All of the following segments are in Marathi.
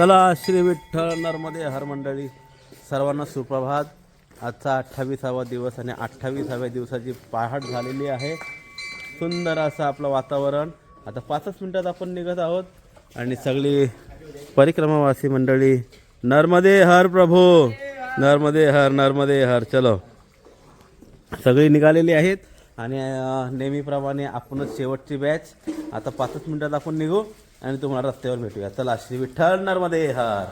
चला श्री विठ्ठल नर्मदे हर मंडळी सर्वांना सुप्रभात. आजचा अठ्ठावीसावा दिवस आणि अठ्ठावीसाव्या दिवसाची पहाट झालेली आहे. सुंदर असं आपलं वातावरण. आता पाचच मिनटात आपण निघत आहोत. आणि सगळी परिक्रमावासी मंडळी नर्मदे हर प्रभू. नर्मदे हर नर्मदे हर. चलो. सगळी निघालेली आहेत. आणि नेहमीप्रमाणे आपणच शेवटची बॅच आता पाचच मिनटात आपण निघू. आणि तुम्हाला रस्त्यावर भेटूया. चला श्री विठ्ठल नर्मदे हर.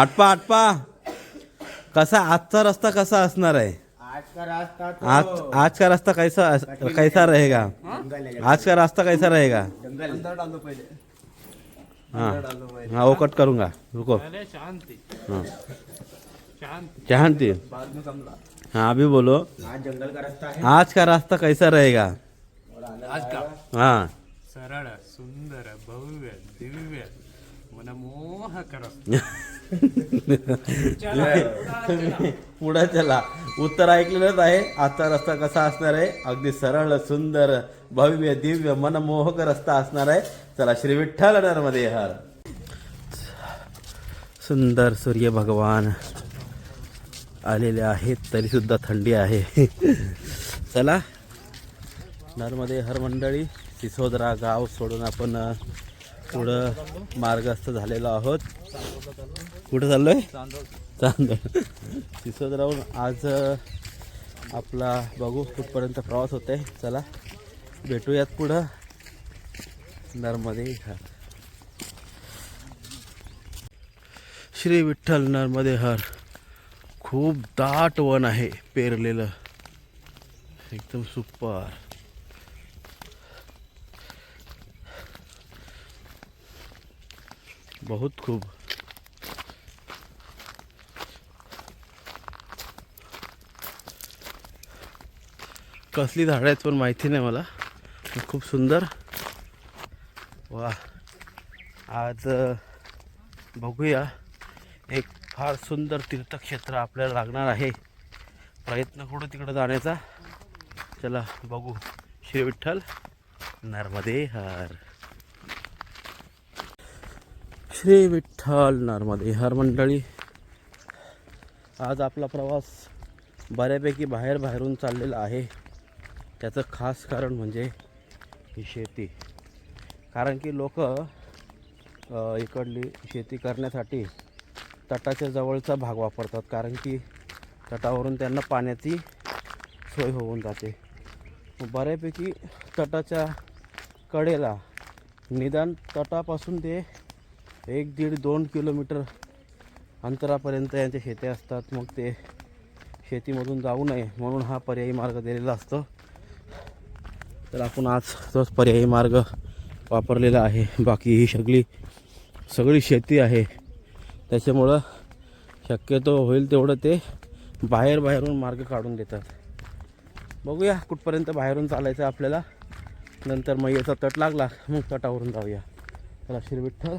आटपा आटपा. कसा आजचा रस्ता कसा असणार आहे? आज का रास्ता तो आज का रास्ता कैसा कैसा रहेगा? आज का रास्ता कैसा रहेगा? जंगल. अंदर डालो पहले. हाँ. हाँ वो कट करूँगा. रुको. शांति. हाँ. शांति. शांति. बाद में कमला हाँ अभी बोलो. आज जंगल का रास्ता है? आज का रास्ता कैसा रहेगा? आज का? हाँ. सरळ. सुंदर भव्य दिव्य मनमोहक पुढे चला उत्तर ऐकलेलंच आहे आजचा रस्ता कसा असणार आहे अगदी सरळ सुंदर भव्य दिव्य मनमोहक रस्ता असणार आहे चला श्री विठ्ठल नर्मदे हर सुंदर सूर्य भगवान आलेले आहेत तरी सुद्धा थंडी आहे चला नर्मदे हर मंडळी सिसोदरा गाव सोडून आपण पुढं मार्गस्थ झालेलो आहोत. कुठं चाललोय? चांदोड. सिसोदराहून आज आपला बघू कुठपर्यंत प्रवास होत आहे चला भेटूयात पुढं. नर्मदे हर. श्री विठ्ठल नर्मदे हर. खूप दाट वन आहे पेरलेलं. एकदम सुपर. बहुत खूप कसली झाडं आहेत पण माहिती नाही मला. खूप सुंदर. वा आज बघूया. एक फार सुंदर तीर्थक्षेत्र आपल्याला लागणार आहे. प्रयत्न करू तिकडं जाण्याचा. चला बघू. श्री विठ्ठल नर्मदे हर श्री विठ्ठल नर्मदे हर मंडळी. आज आपला प्रवास बऱ्यापैकी बाहेर बाहेरून चाललेला आहे. त्याचं खास कारण म्हणजे ही शेती. कारण की लोक इकडली शेती करण्यासाठी तटाच्या जवळचा भाग वापरतात. कारण की तटावरून त्यांना पाण्याची सोय होऊन जाते. बऱ्यापैकी तटाच्या कडेला निदान तटापासून ते एक दीड दोन किलोमीटर अंतरापर्यंत यांच्या शेती असतात. मग ते शेतीमधून जाऊ नये म्हणून हा पर्यायी मार्ग दिलेला असतो. तर आपण आज तोच पर्यायी मार्ग वापरलेला आहे. बाकी ही सगळी सगळी शेती आहे. त्याच्यामुळं शक्यतो होईल तेवढं ते बाहेर बाहेरून मार्ग काढून देतात. बघूया कुठपर्यंत बाहेरून चालायचं आपल्याला. नंतर मग याचा तट लागला मग तटावरून जाऊया. चला श्री विठ्ठल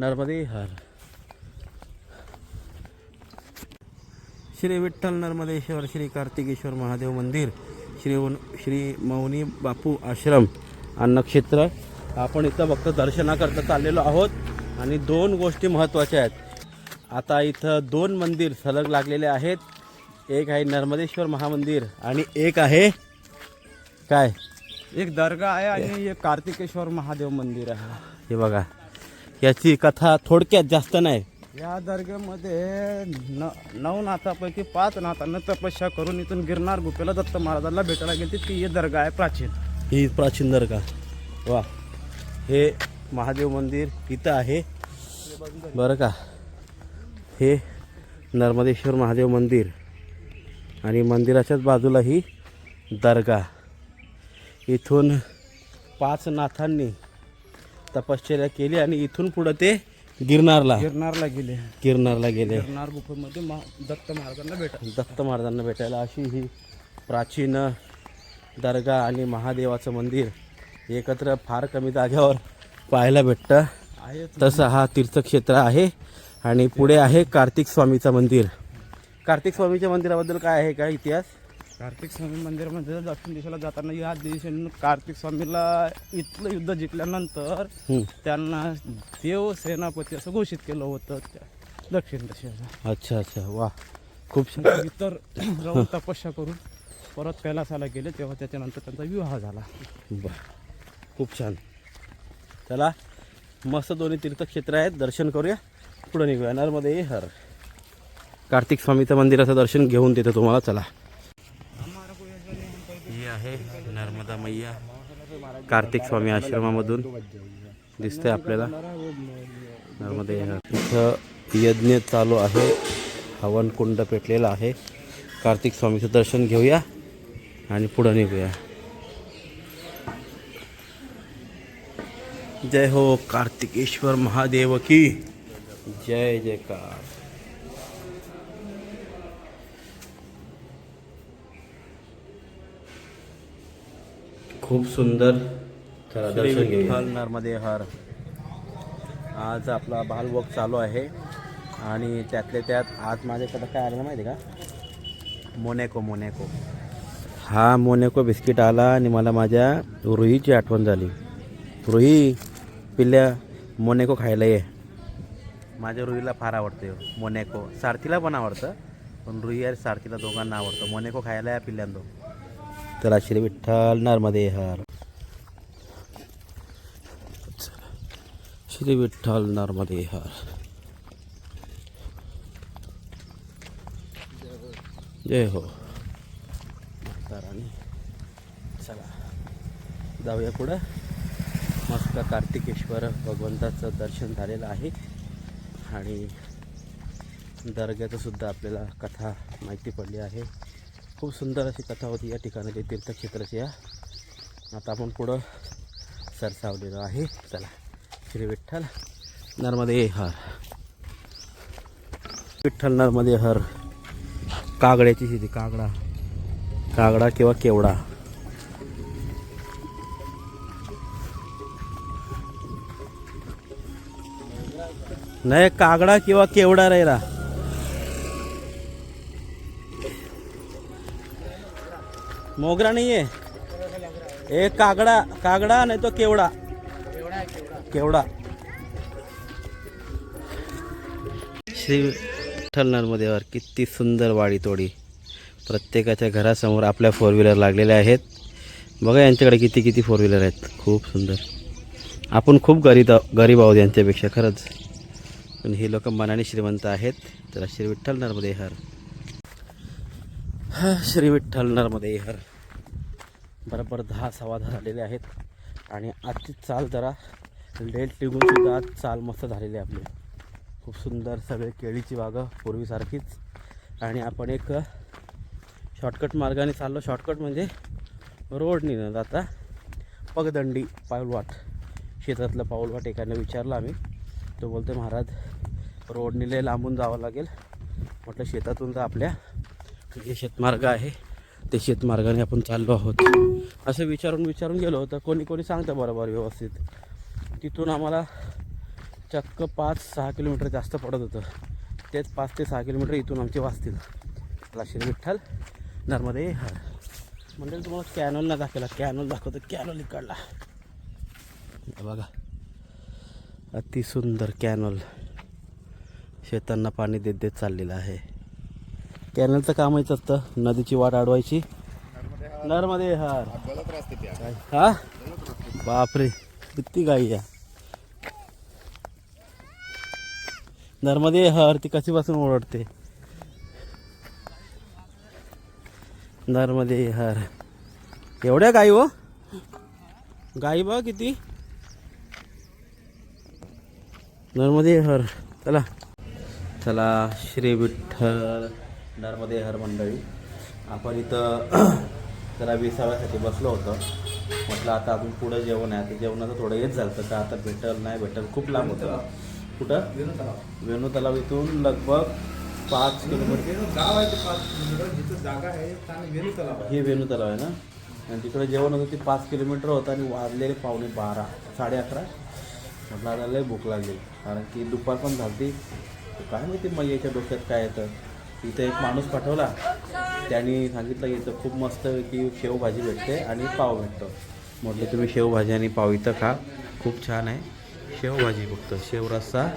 नर्मदे हर। श्री विठ्ठल नर्मदेश्वर श्री कार्तिकेश्वर महादेव मंदिर श्री श्री मौनी बापू आश्रम अन्नक्षेत्र आपण इथं फक्त दर्शनाकरता चाललेलो आहोत आणि दोन गोष्टी महत्त्वाच्या आहेत. आता इथं दोन मंदिर सलग लागलेले आहेत. एक आहे नर्मदेश्वर महामंदिर आणि एक आहे काय? एक दर्गा आहे आणि एक कार्तिकेश्वर महादेव मंदिर आहे. हे बघा. याची कथा थोडक्यात जास्त नाही. या दर्ग्यामध्ये न नऊ नाथापैकी पाच नाथांना तपस्या करून इथून गिरनार गुफेला दत्त महाराजांना भेटायला गेली. ती ही दर्गा आहे प्राचीन. ही प्राचीन दर्गा. वा. हे महादेव मंदिर इथं आहे. बरं का. हे नर्मदेश्वर महादेव मंदिर. आणि मंदिराच्याच बाजूला ही दर्गा. इथून पाच नाथांनी तपश्चर्या केली आणि इथून पुढं ते गिरनारला गिरनारला गेले. गिरनारला गेले. गिरनार गुफेमध्ये महा- दत्त महाराजांना भेटा दत्त महाराजांना भेटायला. अशी ही प्राचीन दर्गा आणि महादेवाचं मंदिर एकत्र फार कमी जाग्यावर पाहायला भेटतं. आहे तसं हा तीर्थक्षेत्र आहे आणि पुढे आहे कार्तिक स्वामीचं मंदिर. कार्तिक स्वामीच्या मंदिराबद्दल काय आहे का इतिहास? कार्तिक स्वामी मंदिरामध्ये दक्षिण दिशेला जाताना या दिशेनं कार्तिक स्वामीला इथलं युद्ध जिंकल्यानंतर. त्यांना देव सेनापती असं घोषित केलं होतं त्या दक्षिण दिशेला. अच्छा अच्छा. वा. खूप छान. इतर जाऊन तपस्या करून परत कैलासाला गेले तेव्हा त्याच्यानंतर त्यांचा विवाह झाला. बर. खूप छान. चला मस्त दोन्ही तीर्थक्षेत्र आहेत. दर्शन करूया. पुढे निघूया. नर्मदे हर. कार्तिक स्वामीचं मंदिराचं दर्शन घेऊन देतो तुम्हाला चला ही आहे शारदा मैया. कार्तिक स्वामी आश्रमामधून दिसते आपल्याला. नर्मदे इथं यज्ञ चालू आहे. हवन कुंड पेटलेला आहे. कार्तिक स्वामीचं दर्शन घेऊया आणि पुढं निघूया. जय हो कार्तिकेश्वर महादेव की. जय जयकार. खूप सुंदर दर्शन घेऊया. नर्मदे हर. आज आपला बालवक चालू आहे. आणि त्यातले त्यात आज माझ्याकडे काय आलं माहिती आहे का? Monaco Monaco. हा मोनॅको बिस्किट आला आणि मला माझ्या रुईची आठवण झाली. रुई पिल्ल्या मोनॅको खायला ये. माझ्या रुईला फार आवडते मोनॅको. सारथीला पण आवडतं पण रुई आणि सारथीला दोघांना आवडतं. मोनॅको खायला या पिल्ल्यांदो. चला श्री विठ्ठल नर्मदे हर श्री विठ्ठल नर्मदे हर जय हो. आणि चला जाऊया पुढं. मस्त कार्तिकेश्वर भगवंताचं दर्शन झालेलं आहे. आणि दर्ग्याचं सुद्धा आपल्याला कथा माहिती पडली आहे. खूप सुंदर अशी कथा होती या ठिकाणाची तीर्थक्षेत्राची या आता आपण पुढं सरसावलेलो आहे. चला श्री विठ्ठल नर्मदे हर. विठ्ठल नर्मदे हर. कागड्याची शेती कागडा. कागडा किंवा केवडा. नाही कागडा किंवा केवडा राहिला. मोगरा नाही आहे एक कागडा कागडा नाही तो केवडा। केवडा। श्री विठ्ठल नर्मदेवर किती सुंदर वाडी तोडी. प्रत्येकाच्या घरासमोर आपल्या फोर व्हीलर लागलेल्या आहेत. बघा यांच्याकडे किती किती फोर व्हीलर आहेत. खूप सुंदर. आपण खूप गरीब गरीब आहोत यांच्यापेक्षा खरंच. पण ही लोक मनाने श्रीमंत आहेत. तर श्री विठ्ठल नर्मदे हर श्री विठ्ठल नर्मदे हर. बरोबर दहा सव्वा दहा झालेले आहेत. आणि आजची चाल जरा लेट निघून सुद्धा आज चाल मस्त झालेली आहे आपली. खूप सुंदर सगळे केळीची बागं पूर्वीसारखीच. आणि आपण एक शॉर्टकट मार्गाने चाललो. शॉर्टकट म्हणजे रोडनी न जाता पगदंडी पाऊलवाट. शेतातलं पाऊलवाट एकाने विचारलं आम्ही. तो बोलतो महाराज रोडनीले लांबून जावं लागेल. म्हटलं शेतातून तर आपल्या जे शेतमार्ग आहे. ते शेतमार्गाने आपण चाललो आहोत. असं विचारून विचारून गेलो होतं. कोणी कोणी सांगतं बरोबर व्यवस्थित. तिथून आम्हाला चक्क पाच सहा किलोमीटर जास्त पडत होतं. तेच पाच ते सहा किलोमीटर इथून आमचे वाचतील. मला विठ्ठल नर्मदे हर. म्हणजे तुम्हाला कॅनलला दाखवला. कॅनल दाखवतो. कॅनल इकडला. बघा. अतिसुंदर कॅनल शेतांना पाणी देत देत चाललेलं आहे. कॅनलचं येत असतं नदीची वाट अडवायची. नर्मदे हार. हा? बापरे. किती गाई या नर्मदे हर ती कशीपासून ओरडते? नर्मदे हर. एवढ्या गाई हो? गाई बघ किती. नर्मदे हर. चला. चला श्री विठ्ठल. नर्मदे हर मंडळी. आपण इथं जरा विसाव्यासाठी बसलो होतो. म्हटलं आता आपण पुढं जेवण आहे. आता जेवणाचं थोडं येत झालं का आता भेटल नाही भेटल खूप लांब होतं. कुठं? वेणू तलाव इथून लगभग पाच किलोमीटर. गाव आहे ते पाच किलोमीटर. जिथं जागा आहे आणि वेणू तलाव हे वेणू तलाव आहे ना? आणि तिकडे जेवण होतं ते पाच किलोमीटर होतं आणि वाजलेले पावणे बारा साडे अकरा. म्हटलं आता लय भूक लागली. कारण की दुपार पण झाली काय माहिती मैयाच्या डोक्यात काय येतं? इथं एक माणूस पाठवला. त्यांनी सांगितलं की इथं खूप मस्त की शेवभाजी भेटते आणि पाव भेटतो. म्हटलं तुम्ही शेवभाजी आणि पाव इथं खा. खूप छान आहे. शेवभाजी फक्त. शेव रस्सा.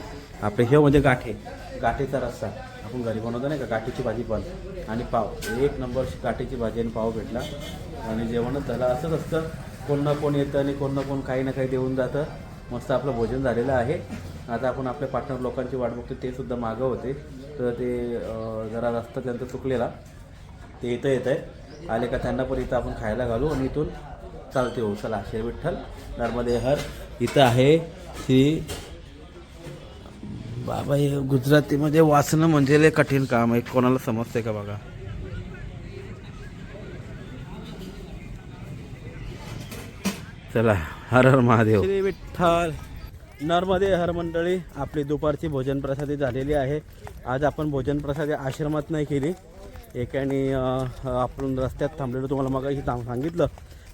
आपले शेव म्हणजे गाठे. गाठेचा रस्सा. आपण घरी बनवतो नाही का? गाठीची भाजी पण. आणि पाव. एक नंबर गाठीची भाजी आणि पाव भेटला. आणि जेवणच झालं असंच असतं. कोण ना कोण येतं आणि कोण ना कोण काही ना काही देऊन जातं. मस्त आपलं भोजन झालेलं आहे. आता आपण आपल्या पार्टनर लोकांची वाट बघतो ते सुद्धा मागं होते. तर ते जरा रस्ता त्यांचा चुकलेला. ते इथं येत आहे आले का त्यांना पण इथं आपण खायला घालू आणि इथून चालते हो. चला श्री विठ्ठल नर्मदे हर. इथं आहे श्री बाबा हे गुजरातीमध्ये वाचणं म्हणजे लय कठीण काम आहे. कोणाला समजते का बघा? चला हर हर महादेव. श्री विठ्ठल. नर्मदे हर मंडळी आपली दुपारची भोजन प्रसादी झालेली आहे. आज आपण भोजन प्रसादी आश्रमात नाही केली. एकाने आपण रस्त्यात थांबलेलो तुम्हाला मग थांब सांगितलं.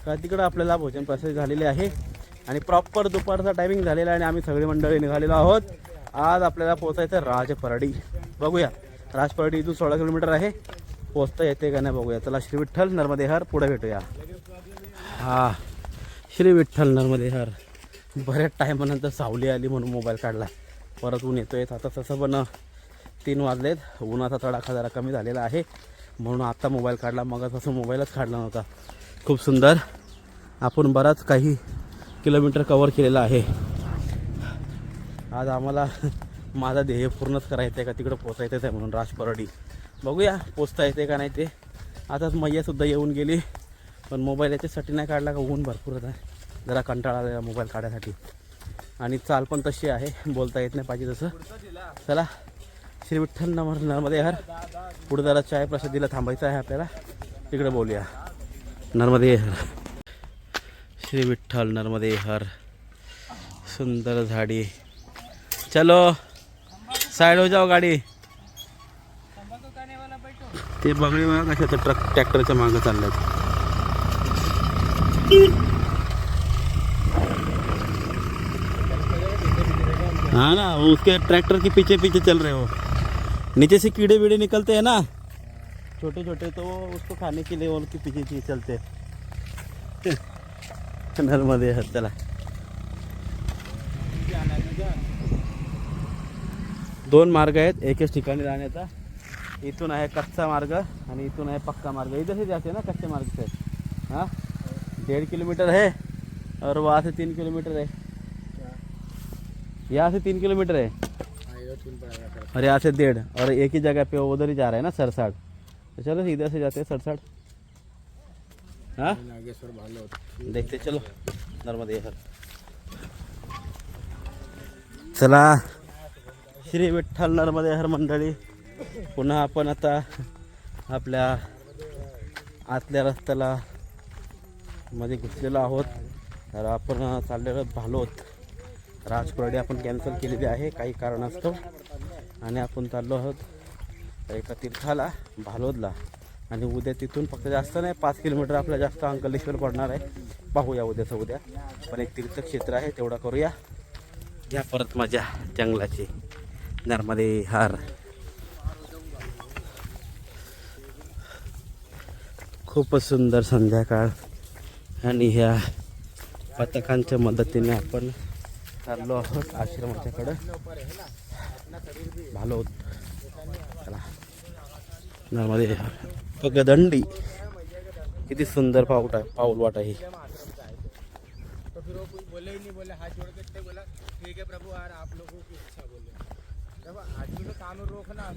का तिकडं आपल्याला भोजन प्रसादी झालेली आहे. आणि प्रॉपर दुपारचा टायमिंग झालेला आहे आणि आम्ही सगळी मंडळी निघालेलो आहोत. आज आपल्याला पोचायचं राजपरडी. बघूया. राजपरडी इथून सोळा किलोमीटर आहे. पोचता येते का नाही बघूया. चला श्री विठ्ठल नर्मदे हर पुढे भेटूया. हा श्री विठ्ठल नर्मदे हर. बऱ्याच टायमानंतर सावली आली म्हणून मोबाईल काढला. परत ऊन येतोय. आता तसं पण तीन वाजलेत. उन्हाचा तडाखा जरा कमी झालेला आहे. म्हणून आत्ता मोबाईल काढला. मग तसं मोबाईलच काढला नव्हता. खूप सुंदर. आपण बराच काही किलोमीटर कवर केलेलं आहे. आज आम्हाला माझा ध्येय पूर्णच करायचं आहे का? तिकडं पोचायचंच आहे म्हणून राजपरडी बघूया पोचता येते का नाही ते. आताच मैयासुद्धा येऊन गेली. पण मोबाईल याच्यासाठी नाही काढला का? ऊन भरपूर होता जरा कंटाळा आला मोबाईल काढायसाठी. आणि चाल पण तशी आहे बोलता येत नाही पाहिजे तसं. चला श्री विठ्ठल नमर नर्मदे हर पुढे जरा चाय प्रसादीला थांबायचं आहे आपल्याला. तिकडे बोलूया. नर्मदे हर श्री विठ्ठल नर्मदे हर सुंदर झाडी. चलो. साईड हो जाओ गाडी. ते बघणे मला कशाचं ट्रक ट्रॅक्टरच्या मागं चालल्यात हाँ ना उसके ट्रैक्टर के पीछे पीछे चल रहे हो। नीचे से कीड़े वीड़े निकलते हैं ना। छोटे छोटे तो वो उसको खाने के लिए उनके पीछे पीछे चलते हैं। नर्मदे चला। दोन मार्ग आहेत एकच ठिकाणी जाण्याचा इथून आहे कच्चा मार्ग आणि इथून आहे पक्का मार्ग. इधर से जाते ना कच्चे मार्ग से हां? डेढ़ किलोमीटर है और वहाँ से तीन किलोमीटर है यहाँ से तीन किलोमीटर है। और यहाँ से डेढ़। और एक ही जगह पे उधर ही जा रहा है ना सरसाट तो चलो इधर से जाते हैं सरसाट हाँ? देखते चलो। नर्मदे सर चला। श्री विठ्ठल नर्मदे हर मंडळी। पुन्हा आपण आता आपल्या आतल्या रस्त्याला मध्ये घुसलेलो आहोत. तर आपण चाललेलो भालोत. राजपरडी आपण कॅन्सल केलेली आहे. काही कारणास्तव. आणि आपण चाललो आहोत एका तीर्थाला भालोदला. आणि उद्या तिथून फक्त जास्त नाही पाच किलोमीटर आपला जास्त अंकलेश्वर पडणार आहे. पाहूया उद्याचं उद्या. पण एक तीर्थक्षेत्र आहे तेवढा करूया. घ्या परत माझ्या जंगलाची नर्मदे हार. खूपच सुंदर संध्याकाळ. आणि ह्या पथकांच्या मदतीने आपण चाललो आहोत आश्रमाच्याकडं भालो चला. नर्मदे पगदंडी. किती सुंदर पाऊट आहे पाऊल वाट आहे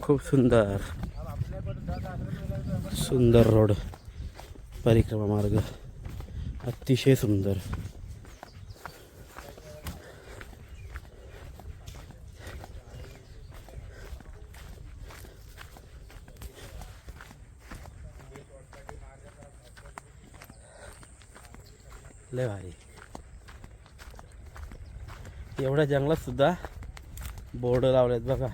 खूप सुंदर. सुंदर रोड. परिक्रमा मार्ग. अतिशय सुंदर. लय भारी. एवढ्या जंगलात सुद्धा बोर्ड लावलेत बघा.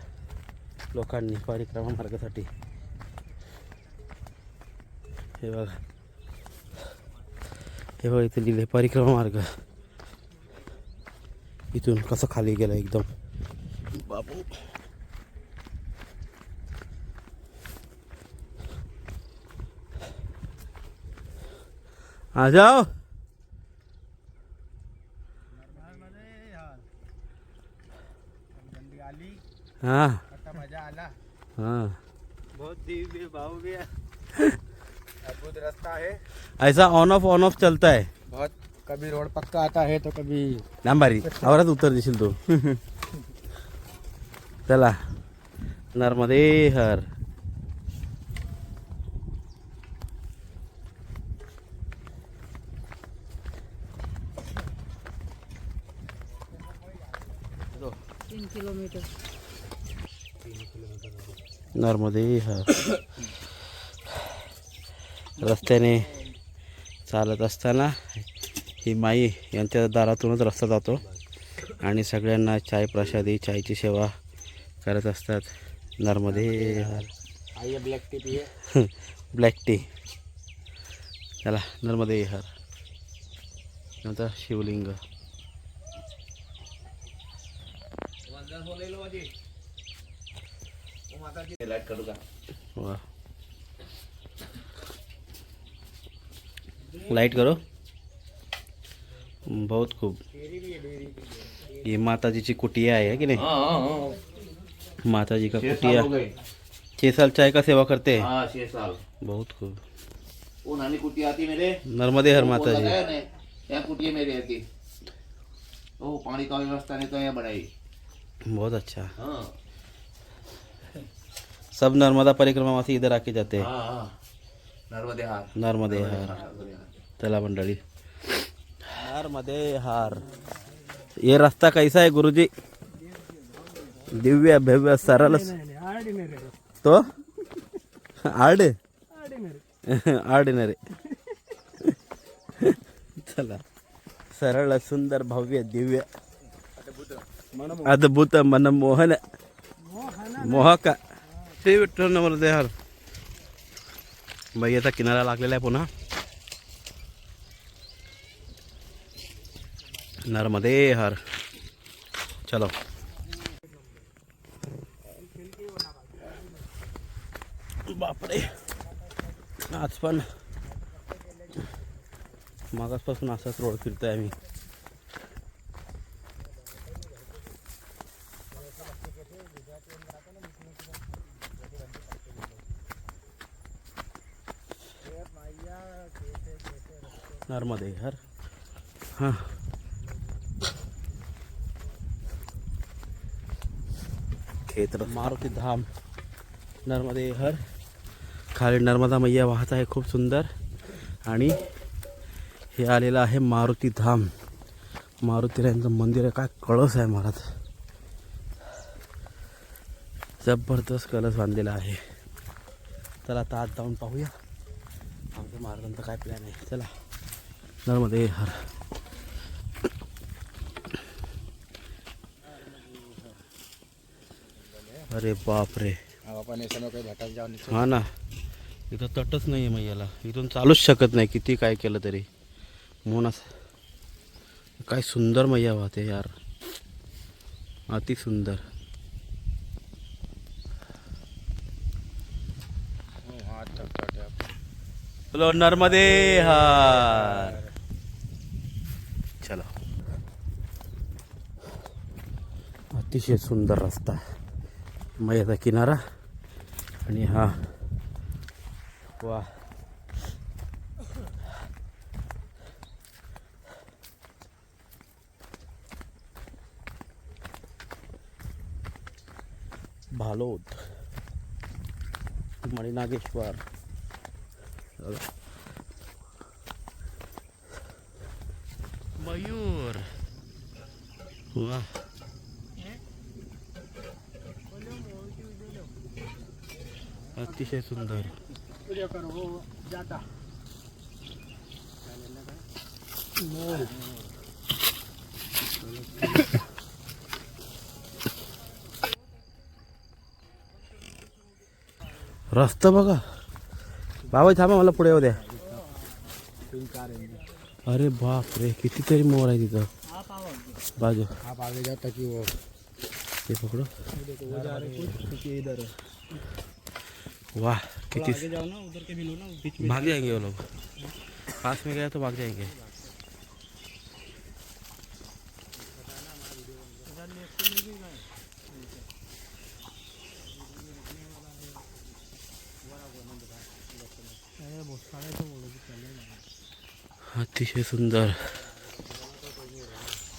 लोकांनी परिक्रमा मार्गासाठी. हे बघा. हे बघा इथे लिहिले परिक्रमा मार्ग. इथून कसं खाली गेला एकदम. बाबू आ जाओ. हाँ. आता मजा आला. हाँ. बहुत दिव्य भव्य अद्भुत रास्ता है. ऐसा ऑन ऑफ ऑन ऑफ चलता है. बहुत कभी रोड पक्का आता है तो कभी नांबारी आवरात उत्तर देशील तू. चला. नर्मदे हर तीन किलोमीटर नर्मदे हर रस्त्याने चालत असताना ही माई यांच्या दारातूनच रस्ता जातो आणि सगळ्यांना चाय प्रसादी चायची सेवा करत असतात नर्मदे हर ब्लैक टी ब्लॅक टी. चला नर्मदे हर नंतर शिवलिंग. वाह। लाइट करो। बहुत खूब। ये माता जी की कुटिया है कि नहीं? माता जी का कुटिया। छः साल चाय का सेवा करते हैं? हाँ छह साल। बहुत खूब। वो नानी कुटी आती मेरे। नर्मदे हर माता जी बताया ने यहाँ कुटी मेरी आती वो पानी का व्यवस्था नहीं तो यहाँ बनाई। बहुत अच्छा। हाँ। सब नर्मदा परिक्रमा से इधर आके जाते हैं। नर्मदे हार नर्मदे हार चला मंडळी नर्मदे हार ये रास्ता कैसा है गुरुजी? दिव्य भव्य सरळ तो? आर्ड? आर्डिनरी। चला। सरळ सुंदर भव्य दिव्य। अद्भुत। मनमोहन। मोहक। श्री विठ्ठल नर्मदे हार. बाई किनारा लागलेला आहे पुन्हा. नर्मदे हर. चलो. बापरे. आज पण मागासपासून असाच रोड फिरतोय आम्ही. नर्मदे हर हां. खेत्र मारुती धाम. नर्मदे हर खाली नर्मदा मैया वाहत आहे खूप सुंदर. आणि हे आलेलं आहे मारुती धाम. मारुतीरायांचं मंदिर आहे काय कळस आहे महाराज जबरदस्त कलश बांधलेला आहे. चला आता आत जाऊन पाहूया. आमच्या महाराजांचा काय प्लॅन आहे. चला. नर्मदे हर. अरे बाप रे हा ना. इथं तटच नाही आहे मैयाला. इथून चालूच शकत नाही. किती काय केलं तरी. म्हणून काय सुंदर मैया वाहते यार. अति सुंदर. हा बोलो नर्मदे हार. अतिशय सुंदर रस्ता मयाचा किनारा. आणि हा. वा. भालोद. मणिनागेश्वर. मयूर. वा. अतिशय सुंदर. रस्ता बघा. बाबा थांबा मला पुढे येऊ द्या. अरे बाप रे कितीतरी मोर आहे तिथं. बाजू. आप आगे जाओ ताकि वो? ते पकडो. इधर वाह किती जाओ ना उधर के भी लो ना बीच भाग जाएंगे वो लोग। पास में गया तो भाग जाएंगे। अतिशय सुंदर।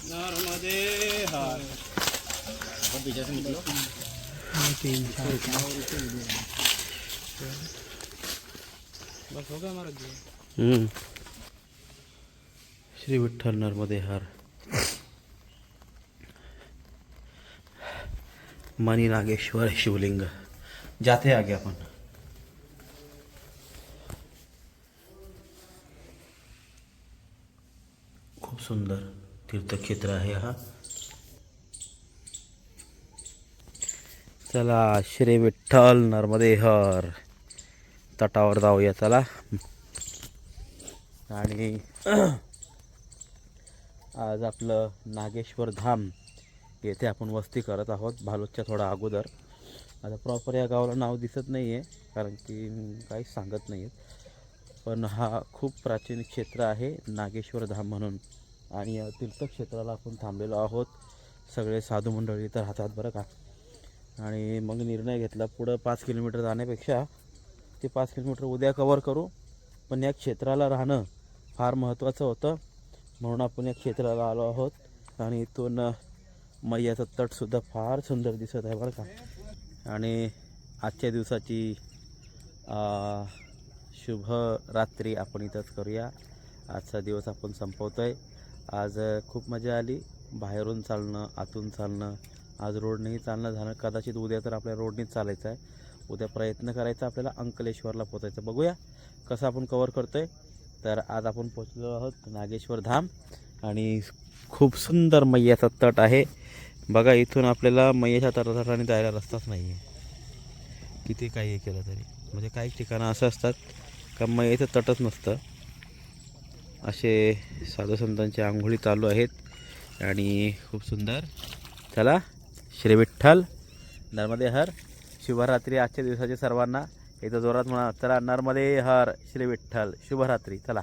नर्मदे हर बस हो गया हमारा जी हम्म. श्री विठ्ठल नर्मदे हार मनी नागेश्वर शिवलिंग। जाते आगे अपन। खूप सुंदर तीर्थक्षेत्र आहे हा। चला, श्री विठ्ठल नर्मदे हर तटावर जाऊया चला. आणि आज आपलं नागेश्वर धाम येथे आपण वस्ती करत आहोत भालूतच्या थोडा अगोदर. आता प्रॉपर या गावाला नाव दिसत नाही आहे कारण की काहीच सांगत नाही आहेत पण हा खूप प्राचीन क्षेत्र आहे नागेश्वर धाम म्हणून. आणि या तीर्थक्षेत्राला आपण थांबलेलो आहोत. सगळे साधू मंडळी तर राहतात बरं का. आणि मग निर्णय घेतला पुढं पाच किलोमीटर जाण्यापेक्षा ते पाच किलोमीटर उद्या कवर करू. पण या क्षेत्राला राहणं फार महत्त्वाचं होतं. म्हणून आपण या क्षेत्राला आलो आहोत. आणि इथून मैयाचा तटसुद्धा फार सुंदर दिसत आहे बरं का. आणि आजच्या दिवसाची शुभ रात्री आपण इथंच करूया. आजचा दिवस आपण संपवतो आहे आज खूप मजा आली. बाहेरून चालणं आतून चालणं. आज रोडनेही चालणं झालं. कदाचित उद्या तर आपल्या रोडनेच चालायचं आहे. उद्या प्रयत्न करायचा आपल्याला अंकलेश्वरला पोचायचं बघूया कसं आपण कवर करतोय. तर आज आपण पोचलो आहोत नागेश्वर धाम आणि खूप सुंदर मैयाचा तट आहे. बघा इथून आपल्याला मैयाच्या तटासाठी जायला रस्ताच नाही आहे किती काही हे केलं तरी. म्हणजे काही ठिकाणं असं असतात का मैयाचं तटच नसतं. असे साधूसंतांची आंघोळी चालू आहेत आणि खूप सुंदर. चला श्री विठ्ठल नर्मदे हर. शुभरात्री आजच्या दिवसाचे सर्वांना. एकदा जोरात म्हणा चला नर्मदे हर श्री विठ्ठल. शुभरात्री. चला.